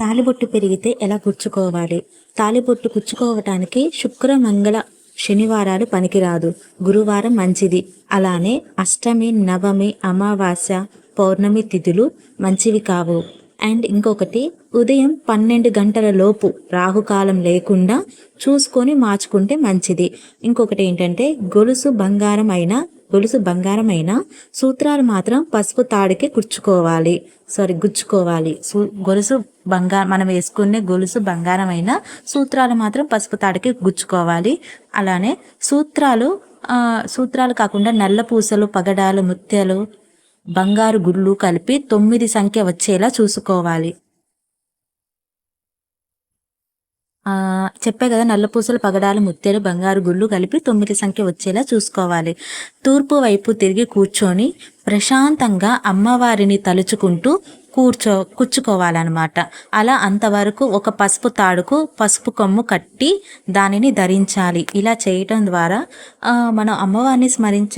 తాలిబొట్టు పెరిగితే ఎలా గుచ్చుకోవాలి? తాలిబొట్టు గుచ్చుకోవటానికి శుక్ర మంగళ శనివారాలు పనికిరాదు. గురువారం మంచిది. అలానే అష్టమి నవమి అమావాస్య పౌర్ణమి తిథులు మంచివి కావు. అండ్ ఇంకొకటి ఉదయం పన్నెండు గంటల లోపు రాహుకాలం లేకుండా చూసుకొని మార్చుకుంటే మంచిది. ఇంకొకటి ఏంటంటే గొలుసు బంగారం అయినా గొలుసు బంగారం అయినా సూత్రాలు మాత్రం పసుపు తాడికి గుచ్చుకోవాలి. సారీ గుచ్చుకోవాలి. సూ గొలుసు బంగారం మనం వేసుకునే గొలుసు బంగారం అయినా సూత్రాలు మాత్రం పసుపు తాడికి గుచ్చుకోవాలి. అలానే సూత్రాలు సూత్రాలు కాకుండా నల్ల పూసలు పగడాలు ముత్యాలు బంగారు గుళ్ళు కలిపి తొమ్మిది సంఖ్య వచ్చేలా చూసుకోవాలి. చెప్పే కదా నల్ల పూసలు పగడాలు ముత్యాలు బంగారు గుళ్ళు కలిపి తొమ్మిది సంఖ్య వచ్చేలా చూసుకోవాలి. తూర్పు వైపు తిరిగి కూర్చొని ప్రశాంతంగా అమ్మవారిని తలుచుకుంటూ కూర్చో కూర్చుకోవాలన్నమాట. అలా అంతవరకు ఒక పసుపు తాడుకు పసుపు కొమ్ము కట్టి దానిని ధరించాలి. ఇలా చేయటం ద్వారా మనం అమ్మవారిని స్మరించే